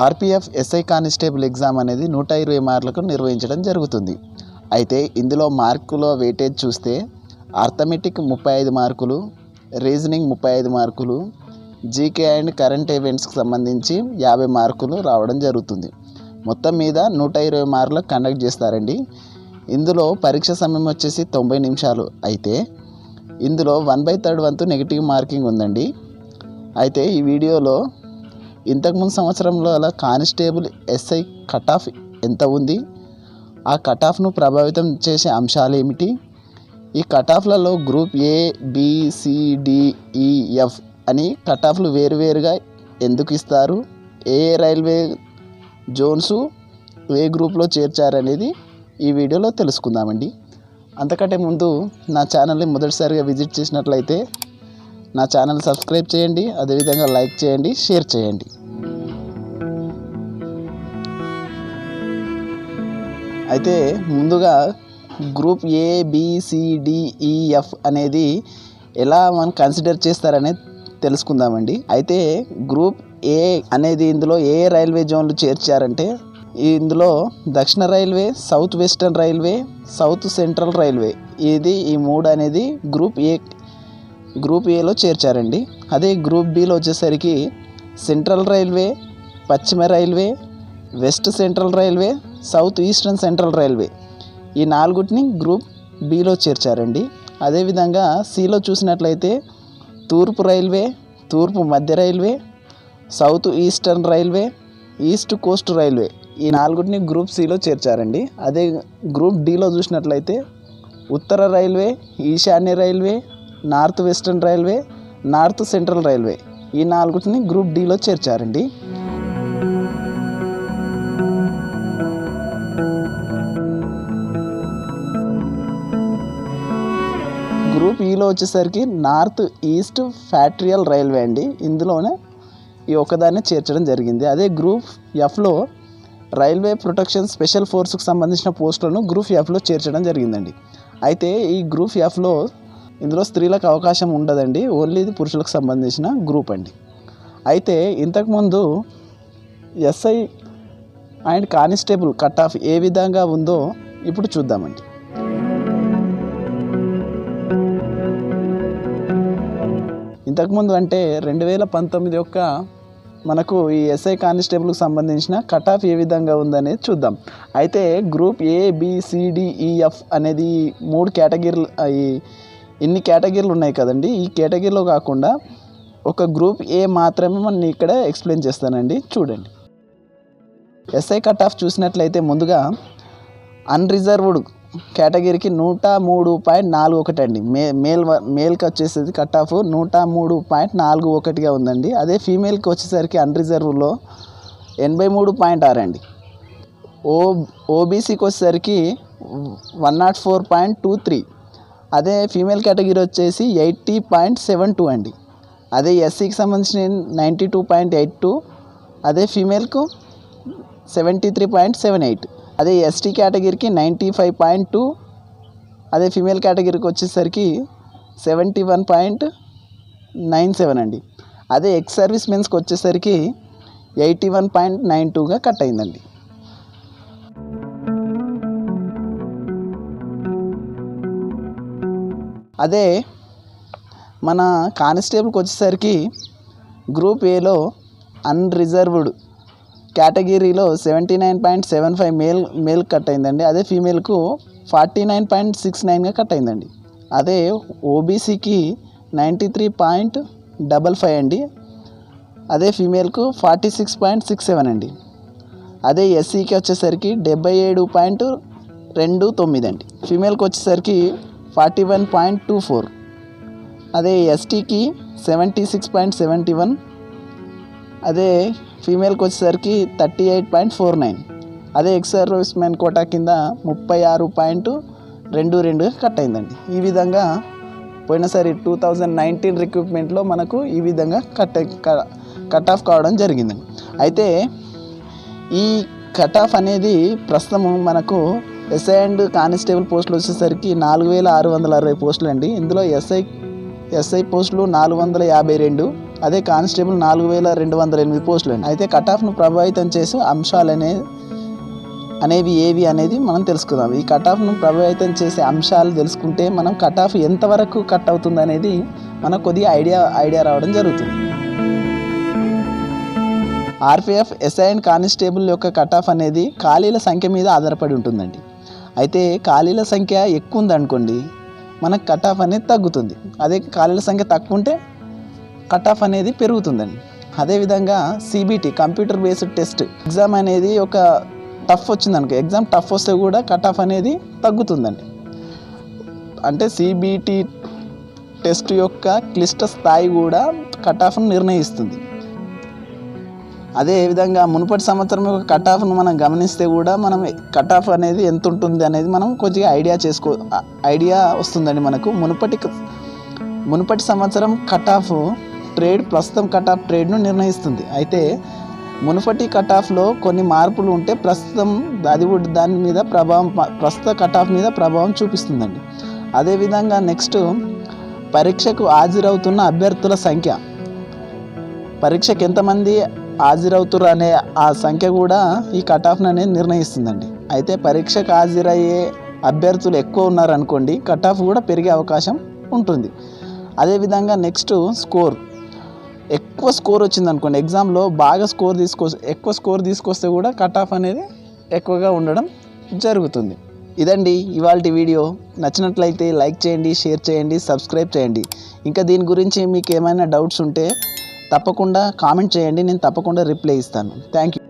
RPF SI constable exam అనేది నూట ఇరవై మార్కులకు నిర్వహించడం జరుగుతుంది. అయితే ఇందులో మార్కుల వెయిటేజ్ చూస్తే అర్థమెటిక్ ముప్పై ఐదు మార్కులు రీజనింగ్ ముప్పై ఐదు మార్కులు జీకే అండ్ కరెంట్ ఈవెంట్స్కి సంబంధించి యాభై మార్కులు రావడం జరుగుతుంది. మొత్తం మీద నూట ఇరవై మార్కులకు కండక్ట్ చేస్తారండి. ఇందులో పరీక్ష సమయం వచ్చేసి తొంభై నిమిషాలు. అయితే ఇందులో వన్ బై థర్డ్ వంతు నెగిటివ్ మార్కింగ్ ఉందండి. అయితే ఈ వీడియోలో ఇంతకుముందు సంవత్సరంలో అలా కానిస్టేబుల్ ఎస్ఐ కట్ ఆఫ్ ఎంత ఉంది? ఆ కట్ ఆఫ్ను ప్రభావితం చేసే అంశాలు ఏమిటి? ఈ cut ఆఫ్లలో group A B C D E F అని కట్ ఆఫ్లు వేరువేరుగా ఎందుకు ఇస్తారు? ఏ ఏ రైల్వే జోన్స్ ఏ గ్రూప్లో చేర్చారనేది ఈ వీడియోలో తెలుసుకుందామండి. అంతకంటే ముందు నా ఛానల్ని మొదటిసారిగా విజిట్ చేసినట్లయితే నా ఛానల్ సబ్స్క్రైబ్ చేయండి అదేవిధంగా లైక్ చేయండి షేర్ చేయండి. అయితే ముందుగా గ్రూప్ ఏ బిసిడిఈఎఫ్ e, అనేది ఎలా మనం కన్సిడర్ చేస్తారనేది తెలుసుకుందామండి. అయితే గ్రూప్ ఏ అనేది ఇందులో ఏ రైల్వే జోన్లు చేర్చారంటే ఇందులో దక్షిణ railway south western railway south central railway. ఇది ఈ మూడు అనేది గ్రూప్ ఏ గ్రూప్ ఏలో చేర్చారండి. అదే గ్రూప్ బిలో వచ్చేసరికి సెంట్రల్ రైల్వే పశ్చిమ railway west central railway south eastern central railway ఈ నాలుగుటిని గ్రూప్ బిలో చేర్చారండి. అదేవిధంగా సిలో చూసినట్లయితే తూర్పు రైల్వే తూర్పు మధ్య railway south eastern railway east coast railway ఈ నాలుగుటిని గ్రూప్ సిలో చేర్చారండి. అదే గ్రూప్ డిలో చూసినట్లయితే ఉత్తర రైల్వే ఈశాన్య railway north western railway north central railway ఈ నాలుగుటిని గ్రూప్ డిలో చేర్చారండి. గ్రూప్ ఈలో వచ్చేసరికి నార్త్ ఈస్ట్ ఫ్యాక్టరియల్ రైల్వే అండి. ఇందులోనే ఈ ఒకదాన్ని చేర్చడం జరిగింది. అదే గ్రూప్ ఎఫ్లో రైల్వే ప్రొటెక్షన్ స్పెషల్ ఫోర్స్కు సంబంధించిన పోస్టులను గ్రూప్ ఎఫ్లో చేర్చడం జరిగిందండి. అయితే ఈ గ్రూప్ ఎఫ్లో ఇందులో స్త్రీలకు అవకాశం ఉండదండి. ఓన్లీ ఇది పురుషులకు సంబంధించిన గ్రూప్ అండి. అయితే ఇంతకుముందు SI and constable cut off ఏ విధంగా ఉందో ఇప్పుడు చూద్దామండి. ఇంతకుముందు అంటే రెండు వేల పంతొమ్మిది యొక్క మనకు ఈ ఎస్ఐ కానిస్టేబుల్కి సంబంధించిన కట్ ఆఫ్ ఏ విధంగా ఉందనేది చూద్దాం. అయితే గ్రూప్ ఏ బిసిడిఈఎఫ్ అనేది మూడు కేటగిరీలు ఈ ఇన్ని కేటగిరీలు ఉన్నాయి కదండి? ఈ కేటగిరీలో కాకుండా ఒక గ్రూప్ ఏ మాత్రమే మనం ఇక్కడ ఎక్స్ప్లెయిన్ చేస్తానండి. చూడండి. ఎస్ఐ కట్ ఆఫ్ చూసినట్లయితే ముందుగా అన్రిజర్వ్డ్ కేటగిరీకి నూట మూడు పాయింట్ నాలుగు ఒకటి అండి. మే మేల్ మేల్కి వచ్చేసేది కట్ ఆఫ్ నూట మూడు పాయింట్ నాలుగు ఒకటిగా ఉందండి. అదే ఫీమేల్కి వచ్చేసరికి అన్రిజర్వ్లో ఎనభై మూడు పాయింట్ ఆరు అండి. ఓ ఓబీసీకి వచ్చేసరికి one nought four point two three. అదే ఫీమేల్ కేటగిరీ వచ్చేసి ఎయిటీ పాయింట్ సెవెన్ టూ అండి. అదే ఎస్సీకి సంబంధించిన ninety two point eight two అదే ఫీమేల్కు seventy three point seven eight అదే ఎస్టీ కేటగిరీకి నైంటీ ఫైవ్ పాయింట్ టూ అదే ఫీమేల్ కేటగిరీకి వచ్చేసరికి seventy one point nine seven అండి. అదే ఎక్స్ సర్వీస్ మెన్స్కి వచ్చేసరికి ఎయిటీ వన్ పాయింట్ నైన్ టూగా కట్ అయిందండి. అదే మన కానిస్టేబుల్కి వచ్చేసరికి గ్రూప్ ఏలో అన్రిజర్వ్డ్ కేటగిరీలో seventy nine point seven five male male cut అయిందండి. అదే ఫీమేల్కు ఫార్టీ నైన్ పాయింట్ సిక్స్ నైన్గా కట్ అయిందండి. అదే ఓబీసీకి ninety three point double five అండి. అదే ఫీమేల్కు forty six point six seven అండి. అదే ఎస్సీకి వచ్చేసరికి డెబ్బై ఏడు పాయింట్ రెండు తొమ్మిది అండి. ఫీమేల్కి వచ్చేసరికి forty one point two four. అదే ఎస్టీకి seventy six point seventy one. అదే ఫీమేల్కి వచ్చేసరికి thirty eight point four nine. అదే ఎక్స్ సర్వీస్ మెన్ కోటా కింద ముప్పై ఆరు పాయింట్ రెండు రెండు కట్ అయిందండి ఈ విధంగా పోయినసారి టూ థౌజండ్ నైన్టీన్ రిక్రూట్మెంట్లో మనకు ఈ విధంగా కట్ కట్ ఆఫ్ కావడం జరిగిందండి అయితే ఈ కట్ ఆఫ్ అనేది ప్రస్తుతం మనకు ఎస్ఐ అండ్ కానిస్టేబుల్ పోస్టులు వచ్చేసరికి నాలుగు వేల ఆరు వందల అరవై పోస్టులు అండి ఇందులో ఎస్ఐ ఎస్ఐ పోస్టులు నాలుగు వందల యాభై రెండు అదే కానిస్టేబుల్ నాలుగు వేల రెండు వందల ఎనిమిది పోస్టులు అండి అయితే కట్ ఆఫ్ను ప్రభావితం చేసే అంశాలనే అనేవి ఏవి అనేది మనం తెలుసుకుందాం. ఈ కట్ ఆఫ్ను ప్రభావితం చేసే అంశాలు తెలుసుకుంటే మనం కట్ ఆఫ్ ఎంతవరకు కట్ అవుతుంది అనేది మనకు కొద్దిగా ఐడియా ఐడియా రావడం జరుగుతుంది. ఆర్పిఎఫ్ ఎస్ఐ అండ్ కానిస్టేబుల్ యొక్క కట్ ఆఫ్ అనేది ఖాళీల సంఖ్య మీద ఆధారపడి ఉంటుందండి. అయితే ఖాళీల సంఖ్య ఎక్కువ ఉందనుకోండి మనకు కట్ ఆఫ్ అనేది తగ్గుతుంది. అదే ఖాళీల సంఖ్య తక్కువ ఉంటే కట్ ఆఫ్ అనేది పెరుగుతుందండి. అదేవిధంగా CBT computer based test exam అనేది ఒక టఫ్ వచ్చిందనుకో ఎగ్జామ్ టఫ్ వస్తే కూడా కట్ ఆఫ్ అనేది తగ్గుతుందండి. అంటే సిబిటి టెస్ట్ యొక్క క్లిష్ట స్థాయి కూడా కట్ ఆఫ్ను నిర్ణయిస్తుంది. అదే విధంగా మునుపటి సంవత్సరం యొక్క కట్ ఆఫ్ను మనం గమనిస్తే కూడా మనం కట్ ఆఫ్ అనేది ఎంత ఉంటుంది అనేది మనం కొద్దిగా ఐడియా చేసుకో ఐడియా వస్తుందండి మనకు. మునుపటి మునుపటి సంవత్సరం కట్ ఆఫ్ ట్రేడ్ ప్రస్తుతం కట్ ఆఫ్ ట్రేడ్ను నిర్ణయిస్తుంది. అయితే మునుపటి కట్ ఆఫ్లో కొన్ని మార్పులు ఉంటే ప్రస్తుతం అది కూడా దాని మీద ప్రభావం ప్రస్తుత కట్ ఆఫ్ మీద ప్రభావం చూపిస్తుందండి. అదేవిధంగా నెక్స్ట్ పరీక్షకు హాజరవుతున్న అభ్యర్థుల సంఖ్య. పరీక్షకు ఎంతమంది హాజరవుతారు అనే ఆ సంఖ్య కూడా ఈ కట్ ఆఫ్ని అనేది నిర్ణయిస్తుందండి. అయితే పరీక్షకు హాజరయ్యే అభ్యర్థులు ఎక్కువ ఉన్నారనుకోండి కట్ ఆఫ్ కూడా పెరిగే అవకాశం ఉంటుంది. అదేవిధంగా నెక్స్ట్ స్కోర్. ఎక్కువ స్కోర్ వచ్చింది అనుకోండి ఎగ్జామ్లో బాగా స్కోర్ తీసుకొ ఎక్కువ స్కోర్ తీసుకొస్తే కూడా కట్ ఆఫ్ అనేది ఎక్కువగా ఉండడం జరుగుతుంది. ఇదండి ఇవాళ వీడియో. నచ్చినట్లయితే లైక్ చేయండి షేర్ చేయండి సబ్స్క్రైబ్ చేయండి. ఇంకా దీని గురించి మీకు ఏమైనా డౌట్స్ ఉంటే తప్పకుండా కామెంట్ చేయండి నేను తప్పకుండా రిప్లై ఇస్తాను. Thank you